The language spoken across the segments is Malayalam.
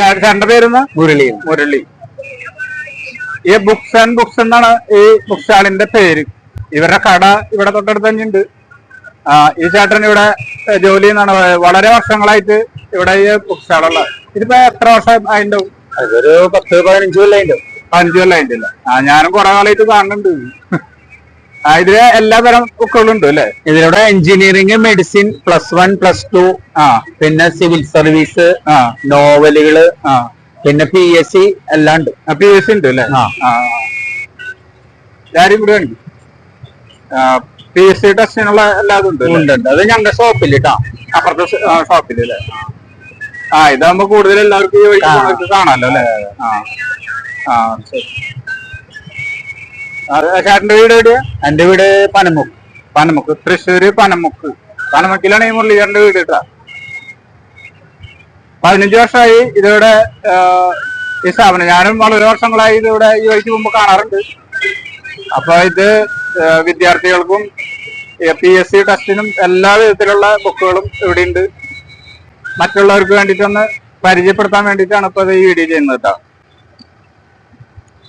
ചേട്ടന്റെ പേരെന്ന് മുരളി. മുരളി. ഈ ബുക്സ് ആൻഡ് ബുക്സ് എന്നാണ് ഈ ബുക്ക് സ്റ്റാളിന്റെ പേര്. ഇവരുടെ കട ഇവിടെ തൊട്ടടുത്ത് തന്നെ ഉണ്ട് ആ ഈ ചേട്ടൻ ഇവിടെ ജോലി എന്നാണ് വളരെ വർഷങ്ങളായിട്ട് ഇവിടെ ഈ ബുക്ക് സ്റ്റാളുള്ള ഇതിപ്പോ എത്ര വർഷം അതിന്റെ അതൊരു പത്ത് പതിനഞ്ച് അതിന്റെ പതിനഞ്ചു കൊല്ലം അതിന്റെ ഞാനും കുറെ കാലമായിട്ട് കാണുന്നുണ്ട്. ഇതിൽ എല്ലാ തരം ബുക്കുകളും ഉണ്ട് അല്ലേ? ഇതിലൂടെ engineering medicine plus one plus two ആ. പിന്നെ സിവിൽ സർവീസ് ആ. നോവലുകൾ ആ. പിന്നെ പി എസ് സി എല്ലാം ഉണ്ട്. പി എസ് സി ഉണ്ട് അല്ലേ. ഞാനും ഇവിടെ ഉണ്ട് പി എസ് സി ടെസ്റ്റിനുള്ള എല്ലാതും ഉണ്ട് ഉണ്ട് ഉണ്ട്. അത് ഞങ്ങളുടെ ഷോപ്പിൽ കേട്ടോ അപ്പുറത്തെ ഷോപ്പിൽ അല്ലേ? ആ ഇതാകുമ്പോ കൂടുതൽ എല്ലാവർക്കും. കാണാലോ അല്ലേ? ആ. ആ ശരി. ചേട്ടന്റെ വീട് എവിടെയാ? എന്റെ വീട് പനമുക്ക്. പനമുക്ക് തൃശ്ശൂര് പനമുക്ക്. പനമുക്കിലാണ് ഈ മുരളീധരന്റെ വീട് കേട്ടാ. പതിനഞ്ച് വർഷമായി ഇതിവിടെ ഈ സ്ഥാപനം. ഞാനും വളരെ വർഷങ്ങളായി ഇതിവിടെ ഈ വഴിക്ക് മുമ്പ് കാണാറുണ്ട്. അപ്പൊ ഇത് വിദ്യാർത്ഥികൾക്കും പി എസ് സി ടെസ്റ്റിനും എല്ലാ വിധത്തിലുള്ള ബുക്കുകളും ഇവിടെയുണ്ട്. മറ്റുള്ളവർക്ക് വേണ്ടിയിട്ടൊന്ന് പരിചയപ്പെടുത്താൻ വേണ്ടിയിട്ടാണ് ഇപ്പൊ ഇത് ഈ വീഡിയോ ചെയ്യുന്നത് കേട്ടോ.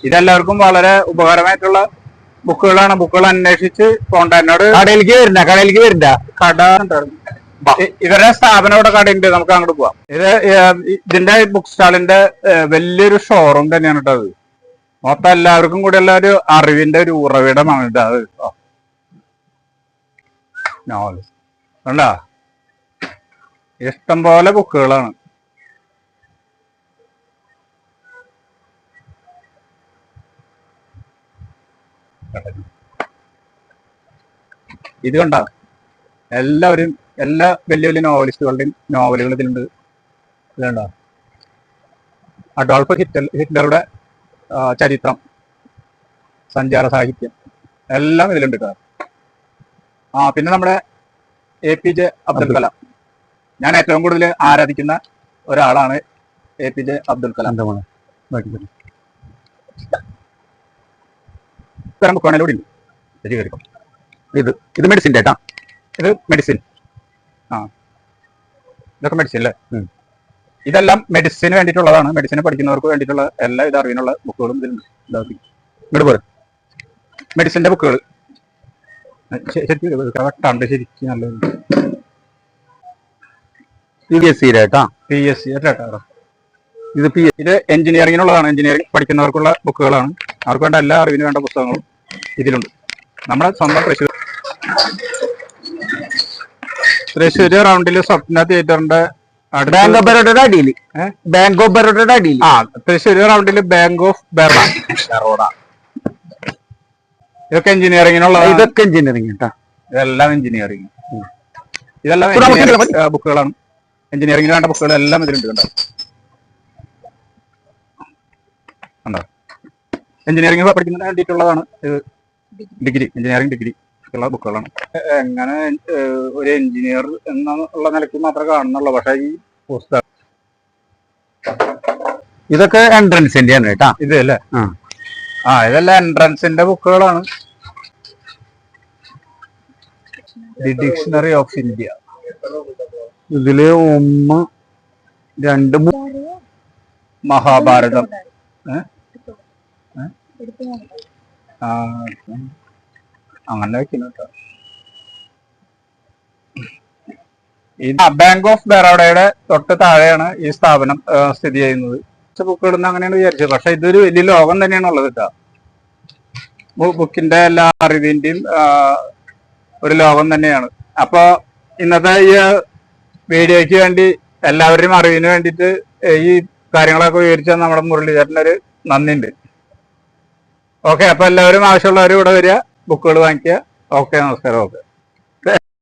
ഇതെല്ലാവർക്കും വളരെ ഉപകാരമായിട്ടുള്ള ബുക്കുകളാണ്. ബുക്കുകൾ അന്വേഷിച്ച് പോണ്ട എന്നോട് കടയിലേക്ക് വരണ്ട കടയിലേക്ക് വരണ്ട. കട ഇവരുടെ സ്ഥാപനം ഇവിടെ കടയുണ്ട്. നമുക്ക് അങ്ങോട്ട് പോവാം. ഇത് ഇതിന്റെ ബുക്ക് സ്റ്റാളിന്റെ വലിയൊരു ഷോറൂം തന്നെയാണ് കേട്ടോ അത്. മൊത്തം എല്ലാവർക്കും കൂടിയുള്ള ഒരു അറിവിന്റെ ഒരു ഉറവിടമാണ് ഇത് അത്. നോവൽ കണ്ടാ? ഇഷ്ടം പോലെ ബുക്കുകളാണ്. ഇത് കണ്ട? എല്ലാവരും എല്ലാ വലിയ വലിയ നോവലിസ്റ്റുകളുടെയും നോവലുകൾ ഇതിലുണ്ട്. ഇതുണ്ടോ അഡോൾഫ് ഹിറ്റ്ലർ ഹിറ്റ്ലറുടെ ചരിത്രം. സഞ്ചാര സാഹിത്യം. എല്ലാം ഇതിലുണ്ട് കേട്ടോ. ആ പിന്നെ നമ്മുടെ A P J Abdul Kalam. ഞാൻ ഏറ്റവും കൂടുതൽ ആരാധിക്കുന്ന ഒരാളാണ് A P J Abdul Kalam. ഇത്തരം ബുക്കാണെങ്കിലും ഉണ്ട് ശരി കേൾക്കും ഇത് ഇത് മെഡിസിൻ കേട്ടാ ഇത് മെഡിസിൻ ആ. ഇതൊക്കെ മെഡിസിൻ അല്ലേ ഇതെല്ലാം മെഡിസിന് വേണ്ടിയിട്ടുള്ളതാണ്. മെഡിസിന് പഠിക്കുന്നവർക്ക് വേണ്ടിയിട്ടുള്ള എല്ലാ ഇത് അറിവിനുള്ള ബുക്കുകളും ഇതിലുണ്ട് ഇതാക്കി. ഇങ്ങോട്ട് പോരെ. മെഡിസിന്റെ ബുക്കുകൾ ശരിക്കും കറക്റ്റാണ്ട് ശരിക്കും നല്ല പി എസ് സി കേട്ടാ പി എസ് സി ഇത് പി ഇത് എഞ്ചിനീയറിങ്ങിനുള്ളതാണ് എഞ്ചിനീയറിംഗ് പഠിക്കുന്നവർക്കുള്ള ബുക്കുകളാണ്. അവർക്ക് വേണ്ട എല്ലാ അറിവിന് വേണ്ട പുസ്തകങ്ങളും ഇതിലുണ്ട്. നമ്മുടെ സ്വന്തം തൃശ്ശൂർ തൃശ്ശൂര് റൗണ്ടിൽ സ്വപ്ന തിയേറ്ററിന്റെ ബാങ്ക് ഓഫ് ബറോഡയുടെ അടിയിൽ. ബാങ്ക് ഓഫ് ബറോഡയുടെ അടിയിൽ. ആ തൃശ്ശൂര് റൗണ്ടിൽ ബാങ്ക് ഓഫ് ബറോഡ ബറോഡ ഇതൊക്കെ എഞ്ചിനീയറിംഗിനുള്ള ഇതൊക്കെ എഞ്ചിനീയറിംഗ് കേട്ടാ ഇതെല്ലാം എഞ്ചിനീയറിംഗ് ഇതെല്ലാം ബുക്കുകളാണ് എഞ്ചിനീയറിംഗിന് വേണ്ട ബുക്കുകൾ എല്ലാം ഇതിലുണ്ട് കണ്ടോ? കണ്ടോ? എഞ്ചിനീയറിംഗ് പഠിക്കുന്നതിന് വേണ്ടിയിട്ടുള്ളതാണ്. ഡിഗ്രി. എഞ്ചിനീയറിംഗ് ഡിഗ്രി ഉള്ള ബുക്കുകളാണ്. എങ്ങനെ ഒരു എഞ്ചിനീയർ എന്നുള്ള നിലയ്ക്ക് മാത്രമേ കാണുന്നുള്ളൂ. പക്ഷേ ഈ പുസ്തകം ഇതൊക്കെ എൻട്രൻസിന്റെ ആണ് കേട്ടാ. ഇത് അല്ലേ? ആ. ഇതെല്ലാം എൻട്രൻസിന്റെ ബുക്കുകളാണ്. The dictionary of India. ഇതിൽ ഒന്ന് രണ്ട് മൂന്ന് മഹാഭാരതം. ഏ? അങ്ങനെ ഈ ബാങ്ക് ഓഫ് ബറോഡയുടെ തൊട്ട് താഴെയാണ് ഈ സ്ഥാപനം സ്ഥിതി ചെയ്യുന്നത്. ബുക്ക് ഇടുന്ന അങ്ങനെയാണ് വിചാരിച്ചത്. പക്ഷെ ഇതൊരു വലിയ ലോകം തന്നെയാണ് ഉള്ളത് കേട്ടോ. ബുക്കിന്റെ എല്ലാ അറിവിന്റെയും ഒരു ലോകം തന്നെയാണ്. അപ്പൊ ഇന്നത്തെ ഈ വീഡിയോയ്ക്ക് വേണ്ടി എല്ലാവരുടെയും അറിവിന് വേണ്ടിയിട്ട് ഈ കാര്യങ്ങളൊക്കെ വിവരിച്ച നമ്മുടെ മുരളീധരന്റെ ഒരു നന്ദിയുണ്ട്. ഓക്കെ അപ്പൊ എല്ലാവരും ആവശ്യമുള്ളവരും ഇവിടെ വരിക ബുക്കുകൾ വാങ്ങിക്കുക. ഓക്കെ നമസ്കാരം ഓക്കെ.